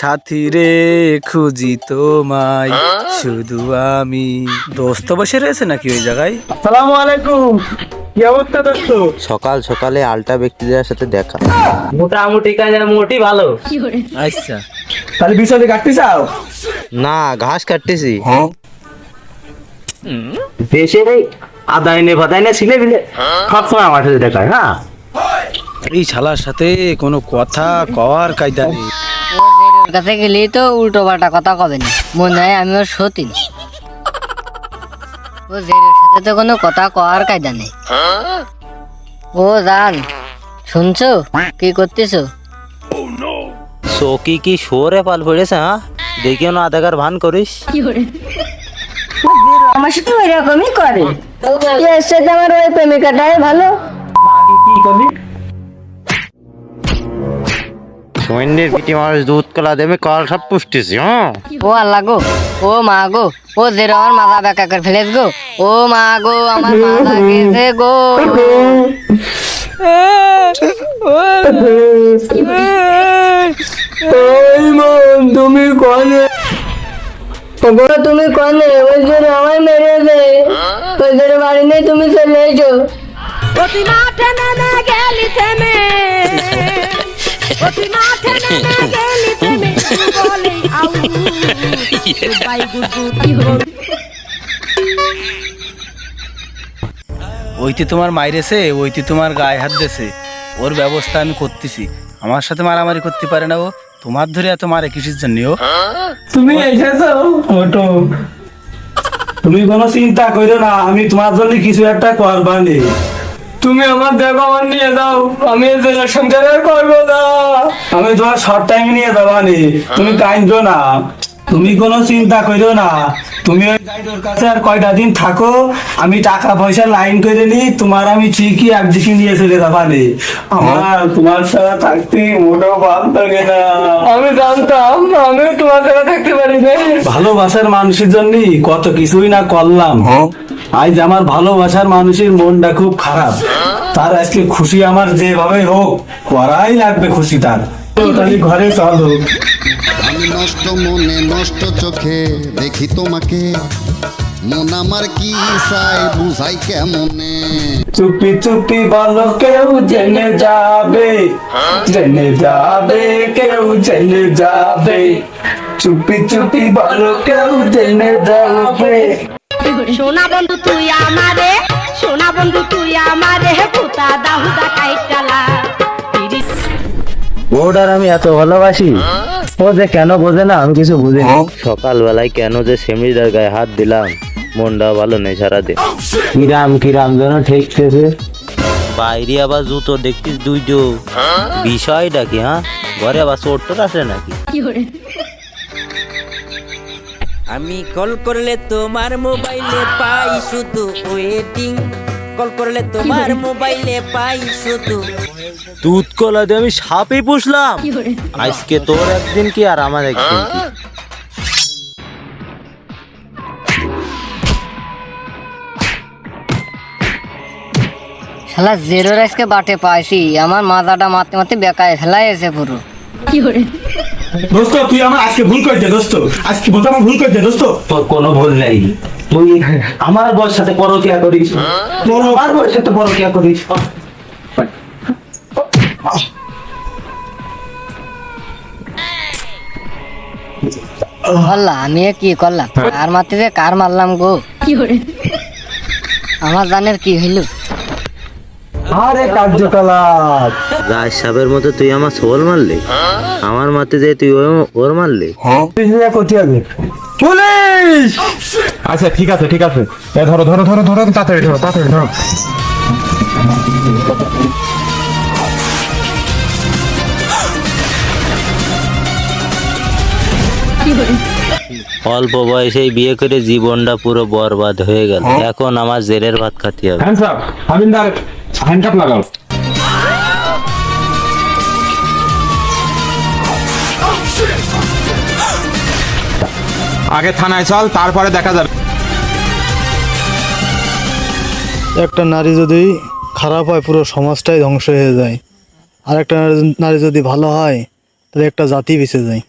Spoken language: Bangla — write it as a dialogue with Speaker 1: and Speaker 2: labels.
Speaker 1: সাথী রে খুঁজি তোমায়। শুধু আমি। দোস্ত বসে রয়েছে নাকি ওই জায়গায়?
Speaker 2: আসসালামু আলাইকুম। কি অবস্থা দোস্ত?
Speaker 3: সকাল সকালে আলটা ব্যক্তিদের সাথে দেখা।
Speaker 2: মোটামুটি কাজ মোটি ভালো।
Speaker 1: আচ্ছা।
Speaker 2: তাহলে বিষয়টা কাটতে চাও?
Speaker 3: না ঘাস কাটতেছি।
Speaker 2: দেশে রে আদায় নে ফাদায় নে ছিলে বিলে। সবসময় আমার সাথে দেখায় হ্যাঁ?
Speaker 1: এই শালার সাথে কোনো কথা কওয়ার কায়দা নেই।
Speaker 4: কাছে গেলেই তো উল্টো পাল্টা কথা কবে না? মনে হয় আমি ওর সতী ও জেরের সাথে তো কোনো কথা কওয়ার কায়দা নেই। ও জান শুনছো? কি করতেছো?
Speaker 3: সকি কি শোরে পাল পড়েছে হ্যাঁ? দেখিও না আধাকার ভান করিস।
Speaker 4: আমার সাথে এরকমই করে। এর আমার ওই প্রেমিকাটাই ভালো।
Speaker 2: কি করলি
Speaker 3: সৈন্যের পিটি মানুষ দুধ কলা দেবে কল সব পুষ্টিছি হ্যাঁ
Speaker 4: ও আল্লাহ গো ও মা গো ও জেরো আমার মাথা বেকা করে ফেলেছ গো। ও মা গো আমার মাথা গেছে গো।
Speaker 2: ওই মন তুমি কোনে
Speaker 4: গো তুমি কনে ওই জন্য আমার মেরেছে। ওই জন্য বাড়ি নেই তুমি চলে এসো।
Speaker 5: অতি মাঠে
Speaker 1: ওইটি তোমার মাইরেছে, ওইটি তোমার গায়ে হাত দিয়েছে ওর ব্যবস্থা আমি করতেছি। আমার সাথে মারামারি করতে পারে না ও। তোমার ধরে এত মারে কিসের জন্য
Speaker 2: তুমি এসেছ? মোটো তুমি কোনো চিন্তা করো না, আমি তোমার জন্য কিছু একটা করবানি। তুমি আমার দেখো আমার নিয়ে যাও। আমি জেলার সংসারে করব না আমি তোমার শর্ট টাইম নিয়ে যাবানি তুমি কাইন্দ না। তুমি কোনো চিন্তা করো না। তুমি ওই গাইডোর কাছে আর কয়টা দিন থাকো। আমি টাকা পয়সা লাইন করে নি তোমার আমি ঠিকই একদিকে নিয়ে চলে যাবানি আমার তোমার সাথে থাকতে মোটেও ভালো লাগে না। আমি জানতাম আমি তোমার সাথে থাকতে পারি না। ভালোবাসার মানুষের জন্য কত কিছুই না করলাম। আজ আমার ভালোবাসার মানুষের মনটা খুব খারাপ। তার আজকে খুশি আমার যেভাবে হোক করাই লাগবে খুশি তার। ঘরে চলো।
Speaker 6: আমি নষ্ট মনে নষ্ট চোখে দেখি তোমাকে। মন আমার কি চাই বুঝাই কেমনে?
Speaker 2: চুপি চুপি বলো কেউ জেনে যাবে। জেনে যাবে কেউ জেনে যাবে। চুপি চুপি বলো কেউ জেনে যাবে।
Speaker 5: সোনা বন্ধু তুই আমারে সোনা বন্ধু তুই আমারে পুতা দাহুদা কাইটালা
Speaker 2: ওটার আমি এত ভালোবাসি? ও যে কেন বোঝে না আমি কিছু বুঝি না
Speaker 3: সকালবেলায় কেন যে সেমিদার গায়ে হাত দিলাম মনটা ভালো নেই সারাদিন।
Speaker 2: কিরাম কিরাম যেন ঠেকতেছে।
Speaker 3: বাইরে আবার জুতো দেখতিস দুইটো। বিষয়টা কি হ্যাঁ? ঘরে আবার চোট টোট আসে নাকি?
Speaker 7: আমি কল করলে তোমার মোবাইলে পাই শুধু ওয়েটিং কল করলে তোমার মোবাইলে পাই শুধু।
Speaker 3: দুধ কলা দিয়ে আমি সাপই পুষলাম। আজকে তোর একদিন কি আর আমার একদিন কি?
Speaker 4: শালা জেরো রাইসকে বাটে পাইছি আমার মাথাটা মারতে মারতে বেকায় ফেলাই এসে পুরো
Speaker 2: দোস্ত তুই আমার আজকে ভুল দোস্ত। আজকে বলতে আমার ভুল দোস্ত। তোর কোনো ভুল নেই। তুই আমার বয়স সাথে পরকিয়া করিস। তোর আমার বয়স সাথে পরকিয়া করিস।
Speaker 4: বললা আমি কি করলাম কার মারতে যে কার মারলাম গো? আমার জানের কি হইল?
Speaker 2: আরে কার্যকলাপ।
Speaker 3: রাজ সাহেবের মতো তুই আমার সোল মারলি? আমার মাতে যে তুই ওর মারলি?
Speaker 2: হবে পুলিশ!
Speaker 8: আচ্ছা ঠিক আছে ঠিক আছে। এ ধরো ধরো ধরো ধরো তাড়াতাড়ি ধরো তাড়াতাড়ি ধরো।
Speaker 3: অল্প বয়সেই বিয়ে করে জীবনটা পুরো বরবাদ হয়ে গেল। এখন আমার জেরের ভাত খাতে হবে।
Speaker 8: হ্যান্ডস আপ হাবিলদার হ্যান্ড কাপ লাগাও। আগে থানায় চল তারপরে দেখা যাবে।
Speaker 9: একটা নারী যদি খারাপ হয় পুরো সমাজটাই ধ্বংস হয়ে যায়। আর একটা নারী- নারী যদি ভালো হয় তাহলে একটা জাতি বেঁচে যায়।